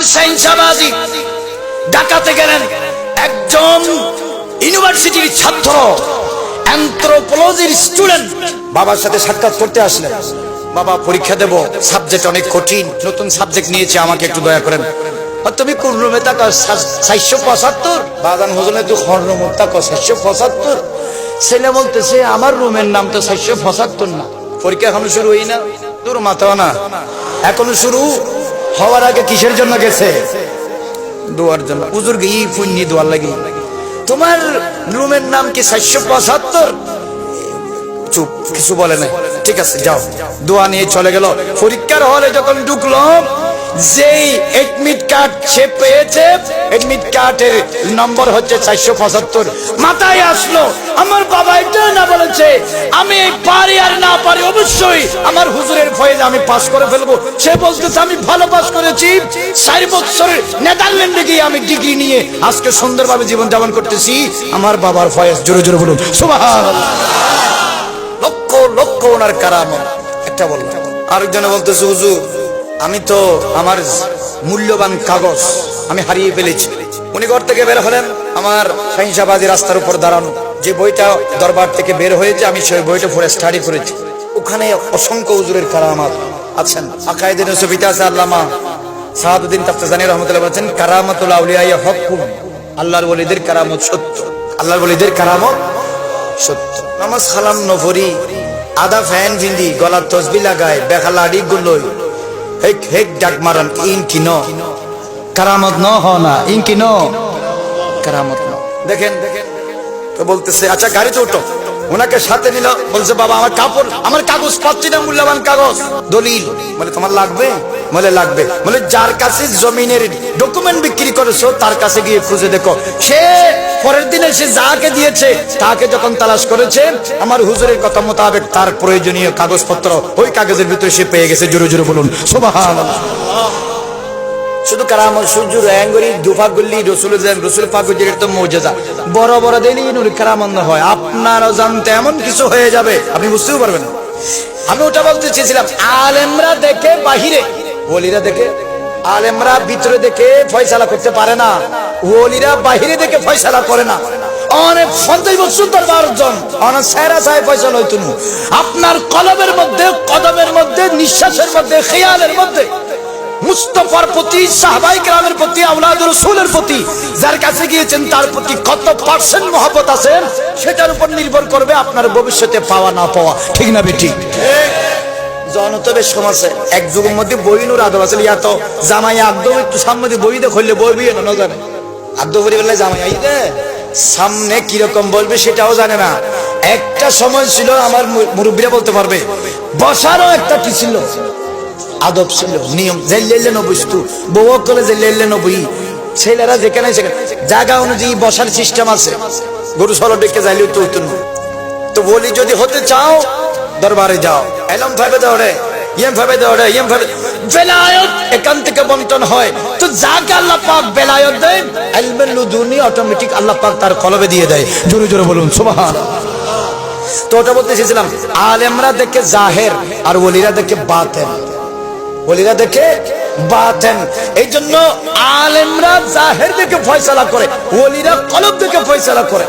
আমার সাইন্সাবাজি ঢাকাতে গেলেন একজন ইউনিভার্সিটির ছাত্র অ্যান্থ্রোপোলজির স্টুডেন্ট বাবার সাথে সাক্ষাৎ করতে আসলেন। বাবা, পরীক্ষা দেব। সাবজেক্ট অনেক কঠিন। নতুন সাবজেক্ট নিয়েছে, আমাকে একটু দয়া করেন। আর তুমি কোন রুমে থাকো? সাতশো পঁচাত্তর? বাদান হোজনে তুই হর রুম থাকো, সাতশো পঁচাত্তর? ছেলে বলতেছে, আমার রুমের নাম তো সাতশো পঁচাত্তর না। পরীক্ষা এখনও শুরু হই না তোর মাথাও না। এখনও শুরু? হওয়ার আগে কিসের জন্য গেছে? দোয়ার জন্য। হুজুর গিয়ে পুণ্যি দোয়ার লাগি। তোমার রুমের নাম কি সাতশো পঁচাত্তর? চুপ, কিছু বলে নাই। ঠিক আছে, যাও। দোয়া নিয়ে চলে গেল। পরীক্ষার হলে যখন ঢুকলো যেই এডমিট কার্ড সে পেয়েছে এডমিট কার্ডের নম্বর হচ্ছে চারশো পঁচাত্তর। মাথায় আসলো, আমার বাবা এটা না বলেছে, আমি পারি আর না পারি, অবশ্যই আমার হুজুরের ফয়েজ আমি পাস করে ফেলব। সে বলতেছে, আমি ভালো পাস করেছি, চার বছরের নেদারল্যান্ডে গিয়ে আমি ডিগ্রি নিয়ে আজকে সুন্দরভাবে জীবন যাপন করতেছি। আমার বাবার ফয়েজ জোরে জোরে বলুন, সুবহানাল্লাহ। লক্ষ লক্ষ ওনার কারামত, একটা বললাম। আরেকজনে বলতেছে, হুজুর আমি তো আমার মূল্যবান কাগজ আমি হারিয়ে ফেলেছি। উনি ঘর থেকে বের হলেন, আমার সহিংসাবাদী রাস্তার উপর দাঁড়ানো। যে বইটা দরবার থেকে বের হয়েছে, আমি সেই বইটা পড়ে স্টাডি করেছি। ওখানে অসংখ্য হুজুরের কারামাত আছেন। আকাইদিন সুবিতা আছে আল্লামা সাহাবুদ্দিন তাফতাজানি রহমতুল্লাহ বলেছেন, কারামাতুল আউলিয়া হকুম আল্লাহর ওলিদের কারামত সত্য। আল্লাহর ওলিদের কারামত সত্য। নামাজ খালাম নভরি, আদা ফ্যান ভিন্দি, গলার তসবি লাগায় বেখালাড়ি গুলোই হেক হেক ডাক মারান ইন কি ন কারামত ন হ না ইন কি ন কারামত ন। দেখেন দেখেন তো বলতেছে আচ্ছা গাড়িতে উঠো। ওনাকে সাথে নিল, বলছে, বাবা, আমার কাপড়, আমার কাগজ পাচ্ছি না মূল্যবান কাগজ। দলিল। বলে, তোমার লাগবে? বলে লাগবে। বলে যার কাছে জমিনের ডকুমেন্ট বিক্রি করেছ, তার কাছে গিয়ে খুঁজে দেখো। সে পরের দিনে সে যাকে দিয়েছে, তাকে যখন তালাশ করেছে, আমার হুজুরের কথা মোতাবেক তার প্রয়োজনীয় কাগজপত্র ওই কাগজের ভিতরে সে পেয়ে গেছে। জোরে জোরে বলুন শুধু কারামত সূর্য র্যাঙ্গরি দুফা গুল্লি রসুল রসুল ফাগুজির তো মৌজেজা। বড় বড় দিলি নুর কারামন্দ হয়। আপনারও জানতে এমন কিছু হয়ে যাবে, আপনি বুঝতেও পারবেন আমি ওটা বলতে চেয়েছিলাম, আলেমরা দেখে বাহিরে ওলিরা দেখে আলেমরা ভিতরে দেখে ফয়সালা করতে পারে না। ওলিরা বাহিরে দেখে ফয়সালা করে না। অনেক পঞ্চাশ বছর দরবার অর্জন অনেক সেরা সাহেব ফয়সালা। আপনার কলমের মধ্যে, কদমের মধ্যে, নিঃশ্বাসের মধ্যে, খেয়ালের মধ্যে, মুস্তফার প্রতি, সাহবাই গ্রামের প্রতি আউলাদ রসুলের প্রতি, যার কাছে গিয়েছেন তার প্রতি কত পার্সেন্ট মহব্বত আছেন সেটার উপর নির্ভর করবে আপনার ভবিষ্যতে পাওয়া, না পাওয়া। ঠিক না বেটি সামনে বই বই কীরকম বলবে সেটাও জানে না। একটা সময় ছিল, আমার মুরব্বীরা বলতে পারবে, বসারও একটা কি ছিল? আদব ছিল, নিয়ম জেল্লে নবস্তু বউ করে জেল্লে নবই। ছেলেরা যেখানে, সেখানে, জায়গা অনুযায়ী বসার সিস্টেম আছে। গরু সর ডেকে যাইলে তো হতো না। তো বলি, যদি হতে চাও দরবারে যাও। এলম ভাবে দৌড়ে, ইয়েম ভাবে দৌড়ে, ইয়েম ভাবে বেলায়ত, এখান থেকে বন্টন হয়। তো যাকে আল্লাহ পাক বেলায়ত দেয় এলমের লুদুনি অটোমেটিক আল্লাহ পাক তার কলবে দিয়ে দেয়। জোরে জোরে বলুন, সুবহান। তো ওটা বলতে চেয়েছিলাম আলেমরা দেখে জাহের, আর ওলিরা দেখে বাতেন। ওলিরা দেখে বাতেন। এই জন্য আলেমরা জাহের দেখে ফয়সালা করে, ওলিরা কলব দেখে ফয়সালা করে।